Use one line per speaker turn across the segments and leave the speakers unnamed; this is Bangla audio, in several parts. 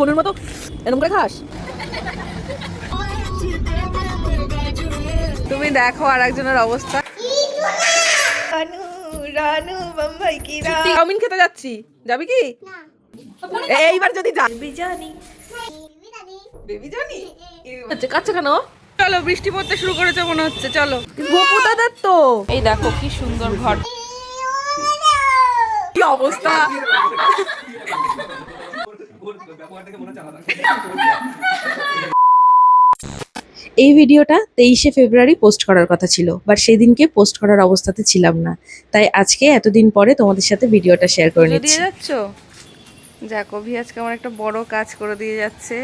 বোনের মতো? এরকম করে খাস? তুমি দেখো আর একজনের অবস্থা। রানু রানু বাম্বাই কি চাউমিন খেতে যাচ্ছি। যাবি কি? এইবার যদি বেবি জানি হচ্ছে কাছে কেন? চলো বৃষ্টি পড়তে শুরু করেছে মনে হচ্ছে চলো। দাদার তো এই দেখো কি সুন্দর ঘর। কি অবস্থা?
এই ভিডিওটা তেইশে ফেব্রুয়ারি পোস্ট করার কথা ছিল বাট সেদিনকে পোস্ট করার অবস্থাতে ছিলাম না। তাই আজকে এতদিন পরে তোমাদের সাথে ভিডিওটা শেয়ার করে নিচ্ছি।
দিয়ে যাচ্ছ? জ্যাকবি আজকে আমার একটা বড় কাজ করে দিয়ে যাচ্ছে।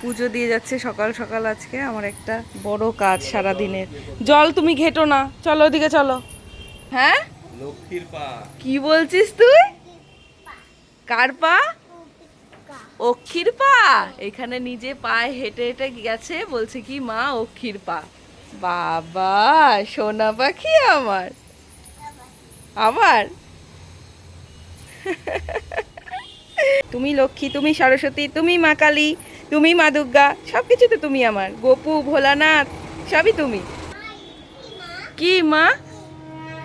পুজো দিয়ে যাচ্ছে সকাল সকাল আজকে আমার একটা বড় কাজ সারা দিনের জল তুমি ঘেটো না চলো ওদিকে চলো। হ্যাঁ?
লক্ষ্মীর পা।
কি বলছিস তুই? কার পা? অক্ষির পা এখানে নিজে পায়ে হেঁটে হেঁটে গেছে, বলছে কি, মা অক্ষির পা বাবা, সোনা পাখি আমার। আবার তুমি লক্ষ্মী, তুমি সরস্বতী, তুমি মা কালী, তুমি মা দুর্গা সব কিছু তো তুমি আমার। গোপু, ভোলানাথ, সবই তুমি। কি মা?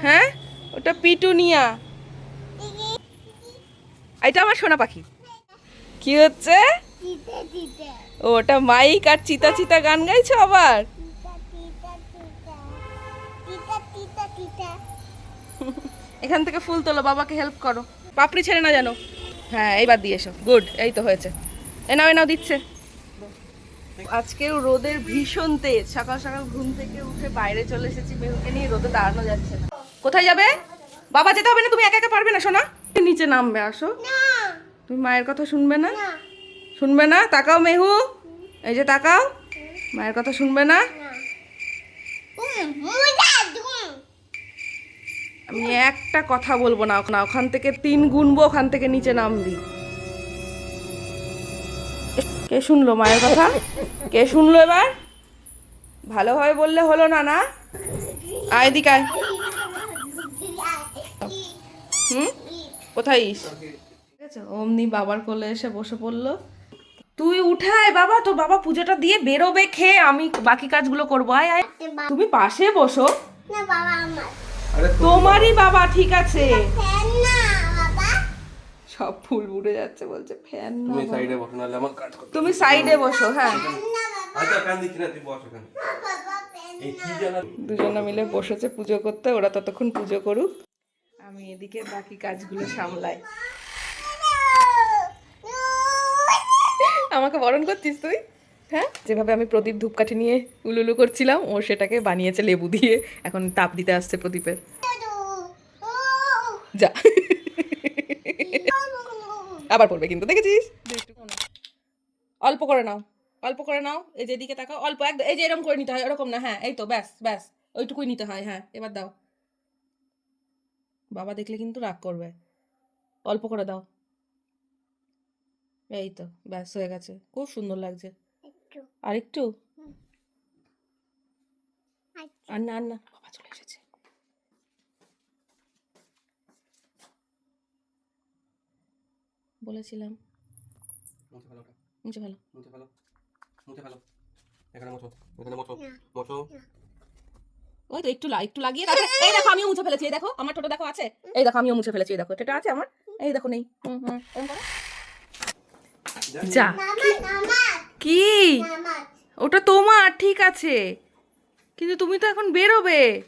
হ্যাঁ? ওটা পিটুনিয়া। এটা আমার সোনা পাখি। কি হচ্ছে? ওটা মাইক আর চিতা চিতা গান গাইছো আবার? এখান থেকে ফুল তোলো, বাবাকে হেল্প করো। পাপড়ি ছেড়ে না জানো হ্যাঁ এইবার দিয়ে এসো। গুড এই তো হয়েছে। এ নাও, এ দিচ্ছে। আজকেও রোদের ভীষণ তেজ। সকাল সকাল ঘুম থেকে উঠে বাইরে চলে এসেছি, মেহুকে নিয়ে রোদে দাঁড়ানো যাচ্ছে না। কোথায় যাবে? বাবা যেতে হবে না, তুমি একা একা পারবে না শোনা নিচে নামবে, আসো। তুমি মায়ের কথা শুনবে না? শুনবে না? তাকাও মেহু। এই যে তাকাও। মায়ের কথা শুনবে না? আমি একটা কথা বলব না ওখানে। ওখান থেকে তিন গুনবো ওখান থেকে নিচে নামবি। কে শুনলো মায়ের কথা? কে শুনলো এবার? ভালোভাবে বললে হলো না না? আয় দিক আয়। হুম? কোথায় ইস? আছে? অমনি বাবার কোলে এসে বসে পড়ল। তুই উঠায় বাবা তো বাবা পুজোটা দিয়ে বেরোবে খেয়ে আমি বাকি কাজগুলো করব। আয় আয়। তুমি পাশে বসো। তোমারই বাবা। ঠিক আছে। সব ফুল উড়ে যাচ্ছে বলছে ফ্যান না
তুমি সাইডে বসো নাহলে আমার কাজ করতে
তুমি সাইডে বসো হ্যাঁ।
আচ্ছা কান দিচ্ছি না তুই বস এই
দুজনে মিলে বসেছে পুজো করতে ওরা ততক্ষণ পুজো করুক। আমি এদিকে বাকি কাজগুলো সামলাই। আমাকে বরণ করছিস তুই? হ্যাঁ? যেভাবে আমি প্রদীপ ধূপকাঠি নিয়ে উলুলু করছিলাম, ও সেটাকে বানিয়েছে লেবু দিয়ে। এখন তাপ দিতে আসছে প্রদীপের। যা। আবার পড়বে কিন্তু, দেখেছিস? অল্প করে নাও, অল্প করে নাও, এই যে এদিকে তাকাও, অল্প, একদম, এই যে এরকম করে নিতে হয় এরকম না হ্যাঁ এই তো, ব্যাস ব্যাস, ওইটুকুই নিতে হয় হ্যাঁ এবার দাও। বাবা দেখলে কিন্তু রাগ করবে। অল্প করে দাও। এই তো ব্যাস হয়ে গেছে। খুব সুন্দর লাগছে। আর একটু আর না না বাবা চলে এসেছে। বলেছিলাম।
মুছে ফেলো
মুছে ভালো
মুছে ফেলো। মুছে ফেলো। এখানে মোছো এখানে মোছো। মোছো।
ওই তো একটু একটু লাগিয়ে রাখো। এই দেখো আমিও মুছে ফেলেছি এই দেখো। আমার টোটো দেখো আছে? এই দেখো আমিও মুছে ফেলেছি এই দেখো। এটা আছে আমার? এই দেখো নেই। হুম, হুম, এরম করো। যা। কি? ওটা তোমার, ঠিক আছে। কিন্তু তুমি তো এখন বেরোবে।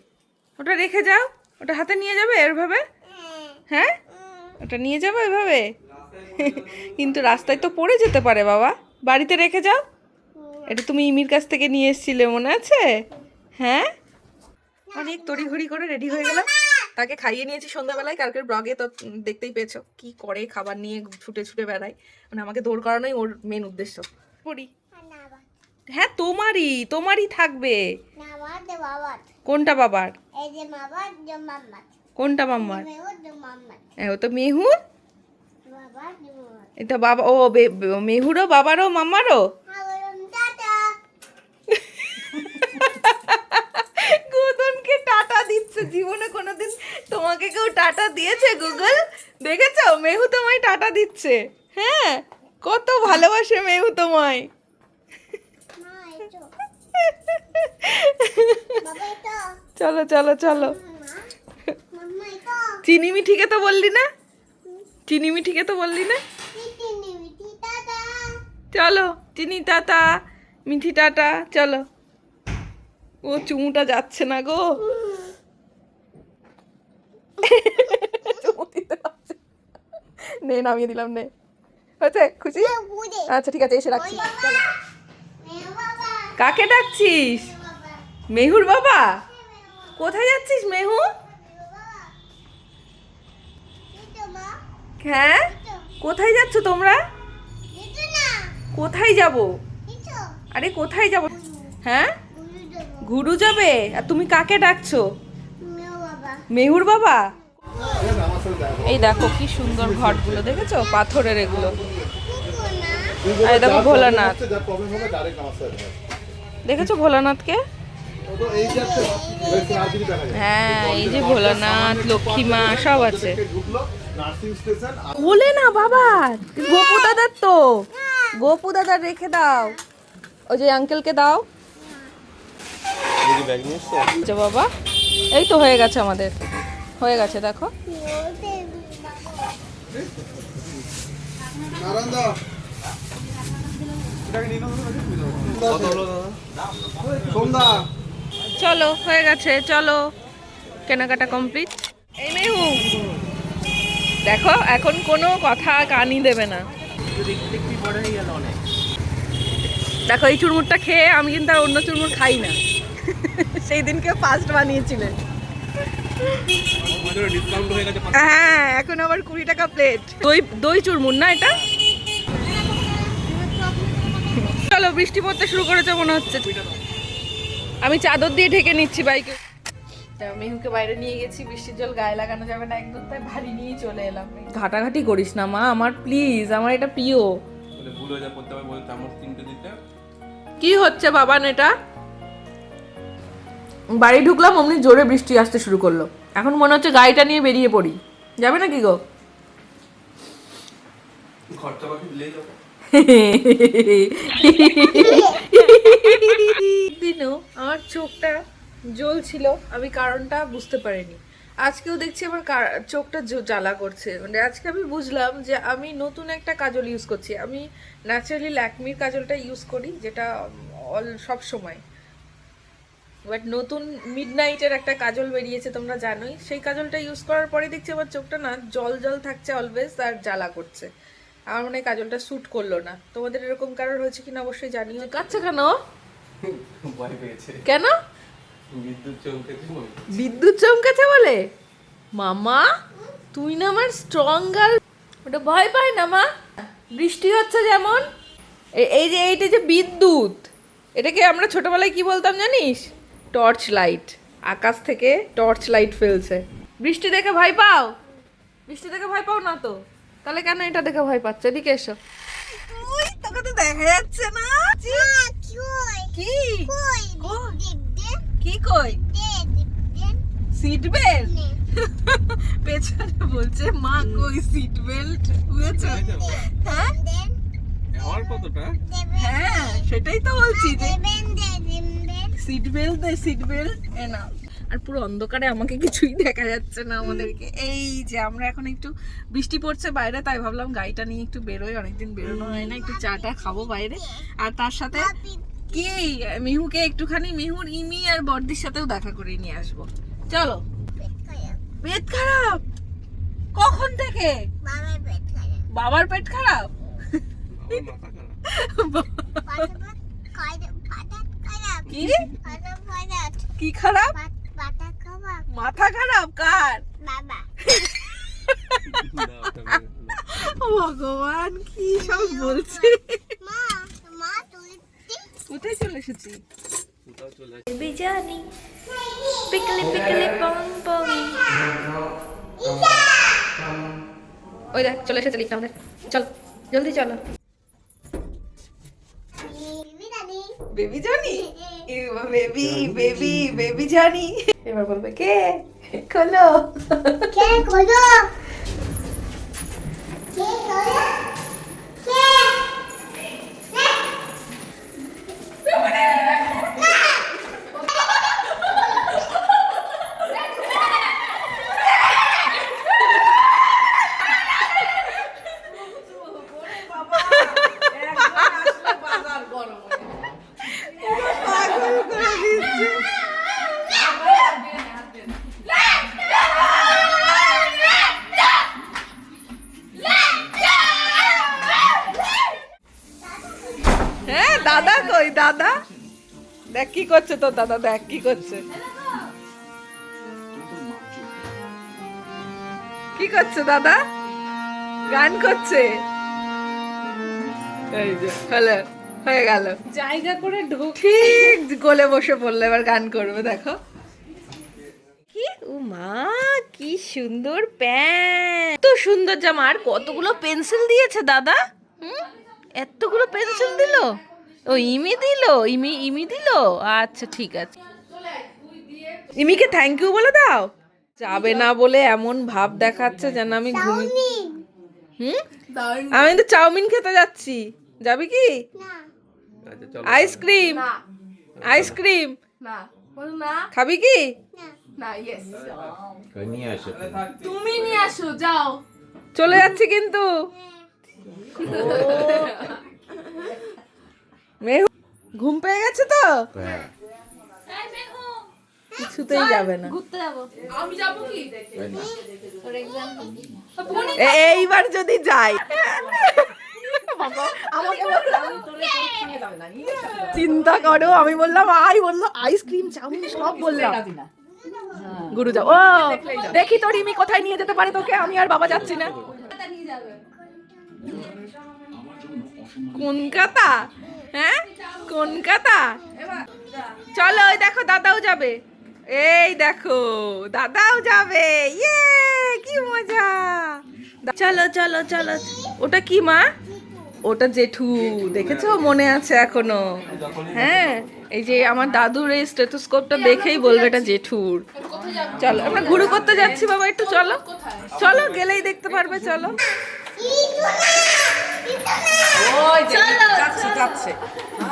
ওটা রেখে যাও। ওটা হাতে নিয়ে যাবে এভাবে? হ্যাঁ? ওটা নিয়ে যাবে এভাবে? কিন্তু রাস্তায় তো পড়ে যেতে পারে বাবা। বাড়িতে রেখে যাও। এটা তুমি ইমির কাছ থেকে নিয়ে এসেছিলে, মনে আছে? হ্যাঁ? অনেক তড়িঘড়ি করে রেডি হয়ে গেলাম। তাকে খাইয়ে নিয়েছি সন্ধ্যাবেলায় কালকের ব্লগে তো দেখতেই পেয়েছ। কি করে খাবার নিয়ে ছুটে ছুটে বেড়ায়। মানে আমাকে দৌড় করানোই ওর মেন উদ্দেশ্য। পড়ি হ্যাঁ তোমারই তোমারই থাকবে। কোনটা বাবার? কোনটা মাম্মার? হ্যাঁ ও তো মেহুর। এটা বাবা ও মেহুরও বাবারও মাম্মারও গুদনকে টাটা দিচ্ছে জীবনে কোনোদিন তোমাকে কেউ টাটা দিয়েছে, গুগল? দেখেছ? মেহু তোমায় টাটা দিচ্ছে। হ্যাঁ? কত ভালোবাসে মেহু তোমায় চলো চলো চলো। চিনি মিঠিকে তো বললি না? চিনি মিঠিকে তো বললি না? চলো, চিনি টাটা, মিঠি টাটা, চলো। ও চুমুটা যাচ্ছে না গো। না। নামিয়ে দিলাম নে। হয়েছে? খুশি? আচ্ছা ঠিক আছে এসে রাখছি। কাকে ডাকছিস? মেহুর বাবা? কোথায় যাচ্ছিস মেহু? হ্যাঁ? কোথায় যাচ্ছ তোমরা? কোথায় যাব? আরে কোথায় যাব? হ্যাঁ? ঘুরু যাবে? আর তুমি কাকে ডাকছো? মেহুর বাবা? এই দেখো কি সুন্দর ঘরগুলো, দেখেছ? পাথরের এগুলো। এই দেখো ভোলানাথ। দেখেছ ভোলানাথকে? হ্যাঁ এই যে ভোলানাথ, লক্ষ্মী মা, সব আছে। কোলে না বাবা, গোপু দাদার তো। গোপু দাদার রেখে দাও। ওই যে আঙ্কেলকে দাও। আচ্ছা বাবা। এই তো হয়ে গেছে আমাদের। হয়ে গেছে দেখো। চলো হয়ে গেছে চলো। কেনাকাটা কমপ্লিট। এই মেহু। দেখো এখন কোনো কথা কানই দেবে না। দেখো এই চুরমুরটা খেয়ে আমি কিন্তু আর অন্য চুরমুর খাই না। সেই দিনকে ফার্স্ট বানিয়েছিলে
ডিসকাউন্ট হয়ে
হ্যাঁ এখন আবার কুড়ি টাকা প্লেট দই দই চুরমুন না এটা? চলো বৃষ্টি পড়তে শুরু করেছে মনে হচ্ছে। আমি চাদর দিয়ে ঢেকে নিচ্ছি বাইকে। মেহুকে বাইরে নিয়ে গেছি বৃষ্টির জল গায়ে লাগানো যাবে না একদম তাই ভারী নিয়ে চলে এলাম। ঘাটাঘাটি করিস না মা আমার প্লিজ আমার এটা প্রিয়। কি হচ্ছে বাবান এটা? বাড়ি ঢুকলাম অমনি জোরে বৃষ্টি আসতে শুরু করল। এখন মনে হচ্ছে গাড়িটা নিয়ে বেরিয়ে পড়ি। যাবে নাকি গো? দিনও আমার চোখটা জ্বলছিল আমি কারণটা বুঝতে পারিনি। আজকেও দেখছি আমার চোখটা জ্বালা করছে। মানে আজকে আমি বুঝলাম যে আমি নতুন একটা কাজল ইউজ করছি। আমি ন্যাচারালি ল্যাকমির কাজলটা ইউজ করি যেটা অল সব সময়। বাট নতুন মিড নাইটের একটা কাজল বেরিয়েছে তোমরা জানোই। সেই কাজলটা ইউজ করার পরে দেখছি আমার চোখটা না জল জল থাকছে অলওয়েজ আর জ্বালা করছে। আমার মনে হয় কাজলটা স্যুট করল না। তোমাদের এরকম কারোর হয়েছে কিনা অবশ্যই জানিও। কাচ্ছে কেন?
ভয় পেয়েছে।
কেন?
বিদ্যুৎ চমকেছে
বিদ্যুৎ চমকেছে বলে? মামা তুই না আমার স্ট্রং গার্ল ওটা ভয় পায় না মা? বৃষ্টি হচ্ছে যেমন। এ- এই যে এইটা যে বিদ্যুৎ এটাকে আমরা ছোটবেলায় কি বলতাম জানিস? Torch light. আকাশ থেকে টর্চ লাইট ফেলছে। বৃষ্টি দেখে ভয় পাও? বৃষ্টি দেখে ভয় পাও না তো? তাহলে কেন এটা দেখে ভয় পাচ্ছ? এদিকে এসো। তোকে তো দেখা যাচ্ছে না। কি? কি কই? Seat belt? পেছনে বলছে মা কই সিট বেল্ট? বুঝেছ? হ্যাঁ?
কতটা?
হ্যাঁ সেটাই তো বলছি যে সিট বেল্ট দে সিট বেল্ট এ না আর পুরো অন্ধকারে আমাকে কিছুই দেখা যাচ্ছে না আমাদেরকে। এই যে আমরা এখন একটু বৃষ্টি পড়ছে বাইরে তাই ভাবলাম গাড়িটা নিয়ে একটু বেরোই। অনেকদিন বেরোনো হয় না একটু চাটা খাব বাইরে। আর তার সাথে কি? মিহুকে একটুখানি মিহুর ইমি আর বর্দির সাথেও দেখা করে নিয়ে আসব। চলো। পেট খারাপ? কখন থেকে? বাবার পেট খারাপ।
আমার মাথা খারাপ।
কি? কি খারাপ? মাথা খারাপ। কার?
না।
ভগবান কি সব বলছে। কোথায় চলে এসেছি।
Bijani, pickly pickly pom pom.
ওই দেখ চলে এসেছে লিখতে আমাদের চল জলদি চলো। বেবি জানি বেবি বেবি বেবি জানি এবার বলবে কে? খোলো?
কে
দাদা কই দাদা দেখ কি করছে তো দাদা দেখ কি করছে। কি করছে দাদা? গান করছে? এই যে হলো হয়ে গেল।
জায়গা করে ঢোক।
গোলে বসে পড়ল এবার গান করবে দেখো। কি? ও মা কি সুন্দর প্যান্ট। এত সুন্দর জামা আর কতগুলো পেন্সিল দিয়েছে দাদা? হুম? এতগুলো পেন্সিল দিল? ও ইমি দিল? ইমি ইমি দিল? আচ্ছা ঠিক আছে। ইমিকে থ্যাংক ইউ বলে দাও? যাবে না বলে এমন ভাব দেখাচ্ছে যেন আমি ঘুমি হুম? আমি তো চাউমিন খেতে যাচ্ছি। যাবি কি?
আচ্ছা
আইসক্রিম আইসক্রিম
না।
খাবি কি?
নিয়ে আসো
তুমি? নিয়ে আসো যাও।
চলে যাচ্ছি কিন্তু। মেহু ঘুম পেয়ে গেছে তো?
হ্যাঁ।
কিছুতেই যাবে না।
আমি যাব কি?
এইবার যদি যাই। চিন্তা করো আমি বললাম আই বলল আইসক্রিম চাউমিন সব বললাম। গুরু যাও ও দেখি তো রিমি কোথায় নিয়ে যেতে পারে তোকে আমি আর বাবা যাচ্ছি না। কলকাতা হ্যাঁ? কলকাতা চলো, ওই দেখো, দাদাও যাবে। এই দেখো, দাদাও যাবে। ইয়ে কি মজা। চলো চলো চলো। ওটা কি, মা? ওটা জেঠু। দেখেছ? মনে আছে এখনও। হ্যাঁ? এই যে আমার দাদুর এই স্টেথোস্কোপটা দেখেই বলবে এটা জেঠুর। চলো, আমরা ঘুরু করতে যাচ্ছি, বাবা, একটু চলো। চলো, গেলেই দেখতে পারবে, চলো।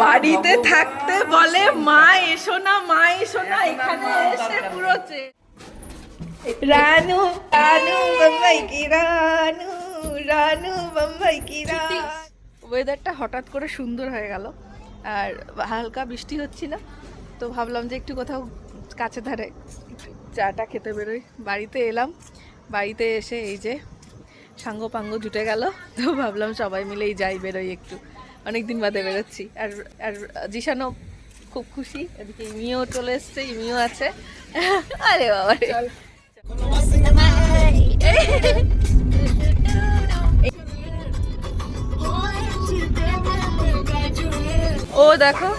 বাড়িতে থাকতে বলে মা এসো না মা এসো না এখানে এসে পুরোছে রানু রানু বাম্বাই কি রানু রানু বাম্বাই কি ওয়েদারটা হঠাৎ করে সুন্দর হয়ে গেল আর হালকা বৃষ্টি হচ্ছিল তো ভাবলাম যে একটু কোথাও কাছে ধারে চাটা খেতে বেরোই। বাড়িতে এলাম বাড়িতে এসে এই যে সাঙ্গ পাঙ্গ জুটে গেল, তো ভাবলাম সবাই মিলেই যাই বেরোই একটু। অনেক দিন বাদে বেরোচ্ছি। আর আর জিশানও খুব খুশি, এদিকে ইমিও চলে এসছে, ইমিও আছে। আরে বাবা। ও দেখো,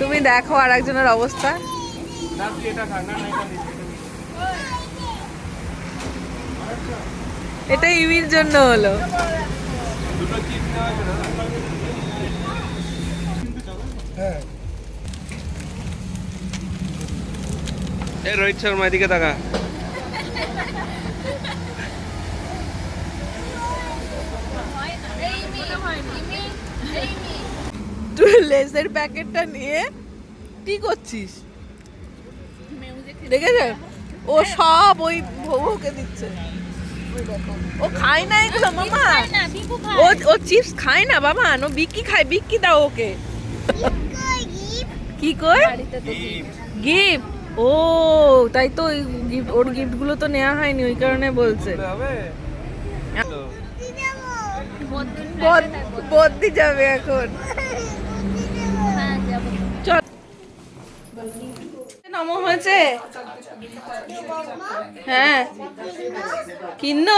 তুমি দেখো আর একজনের অবস্থা। এটা ইমির জন্য হলো।
রোহিত শর্মা এদিকে দেখা
তুই লেসের প্যাকেটটা নিয়ে কি করছিস? দেখেছে? ও সব ওই বউকে দিচ্ছে। ও খায় না এগুলো মামা? ও ও চিপস খায় না বাবা? ও বিক্কি খায় বিক্কি দাও ওকে। কি কই? গিফট ও তাই তো গিফট ওর গিফটগুলো তো নেওয়া হয়নি ওই কারণে বলছে। বদ- বদ্দি যাবে এখন। চল। নম হয়েছে? হ্যাঁ। কিন্ন?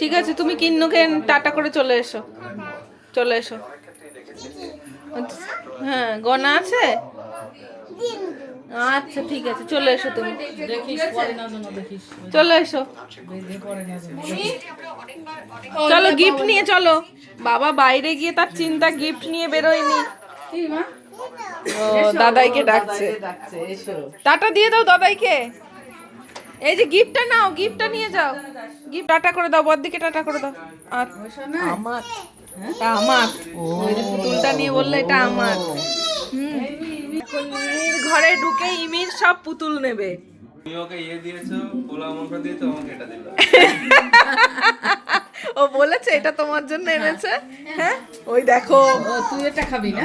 ঠিক আছে তুমি কিন্নুকে টাটা করে চলে এসো। চলে এসো। হ্যাঁ গনা আছে? আচ্ছা ঠিক আছে চলে এসো তুমি। চলে এসো। চলো গিফট নিয়ে চলো। বাবা বাইরে গিয়ে তার চিন্তা গিফট নিয়ে বেরোয়নি। ও দাদাইকে ডাকছে। টাটা দিয়ে দাও দাদাইকে। এই যে গিফটটা নাও গিফটটা নিয়ে যাও। গিফট টাটা করে দাও বড়দিকে টাটা করে দাও। আমার এটা আমার। ওই যে পুতুলটা নিয়ে বললে এটা আমার। হুম। ইমির ঘরে ঢুকে ইমির সব পুতুল নেবে।
তুমি ওকে ইয়ে দিয়েছ পোলাও মাংস দিয়েছ আমাকে এটা দিল।
ও বলেছে এটা তোমার জন্য এনেছে? হ্যাঁ? ওই দেখো।
তুই এটা খাবি না?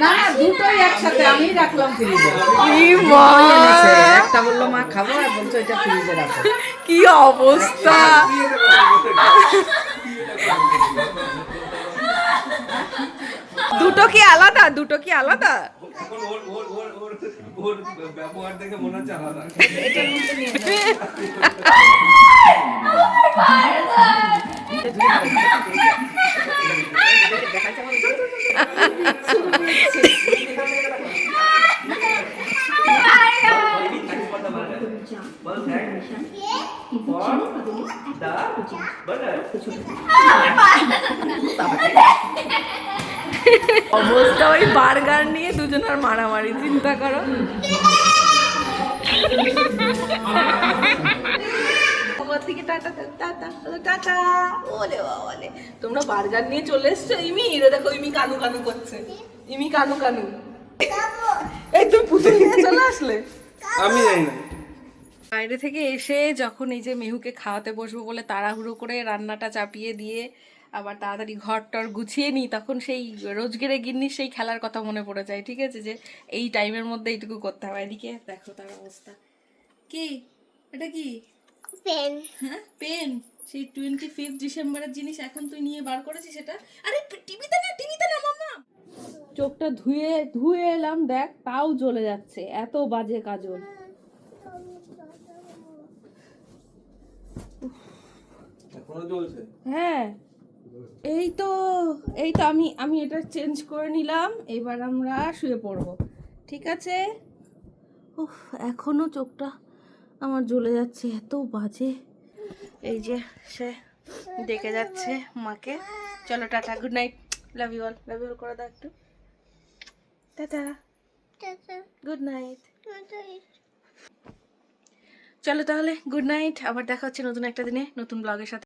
না
না না দুটোই একসাথে আমি রাখলাম ফ্রিজে।
কি মা?
একটা বলল মা খাব আর বলছো এটা ফ্রিজে রাখো।
কি অবস্থা? দুটো কি আলাদা? দুটো কি আলাদা?
এখন ওর ওর ওর ওর ওর ব্যবহার দেখে মনে হচ্ছে আলাদা।
অবস্থা ওই বার্গার। দুজনের মারামারি চিন্তা করো। আমার টাটা টাটা টাটা। ওলে ওলে তোমরা বার্গার নিয়ে চলে এসছো ইমি? দেখো ইমি কানু কানু করছে। ইমি কানু কানু। এই তুমি পুতুল নিয়ে চলে আসলে?
আমি জানি না।
বাইরে থেকে এসে যখন এই যে মেহুকে খাওয়াতে বসবো বলে তাড়াহুড়ো করে রান্নাটা চাপিয়ে দিয়ে আবার তাড়াতাড়ি ঘর টর গুছিয়ে নিই তখন সেই রোজগেরে গিন্নির সেই খেলার কথা মনে পড়ে যায় ঠিক আছে? যে এই টাইমের মধ্যে এইটুকু করতে হবে। এদিকে দেখো তার অবস্থা। কি? এটা কি?
পেন।
হ্যাঁ পেন। সেই টোয়েন্টি ফিফথ ডিসেম্বরের জিনিস এখন তুই নিয়ে বার করেছিস সেটা আরে টিভিতে না টিভিতে না মাম্মা? চোখটা ধুয়ে ধুয়ে এলাম দেখ তাও জ্বলে যাচ্ছে। এত বাজে কাজল।
এখনও চলছে
হ্যাঁ। এই তো এই তো আমি আমি এটা চেঞ্জ করে নিলাম এবার আমরা শুয়ে পড়ব ঠিক আছে? উফ এখনও চোখটা আমার জ্বলে যাচ্ছে এত বাজে। এই যে সে ডেকে যাচ্ছে মাকে। চলো tata good night love you all love you all করে দাও একটু। টাটা। গুড নাইট চলো তাহলে গুড নাইট আবার দেখা হচ্ছে নতুন একটা দিনে নতুন ব্লগের সাথে।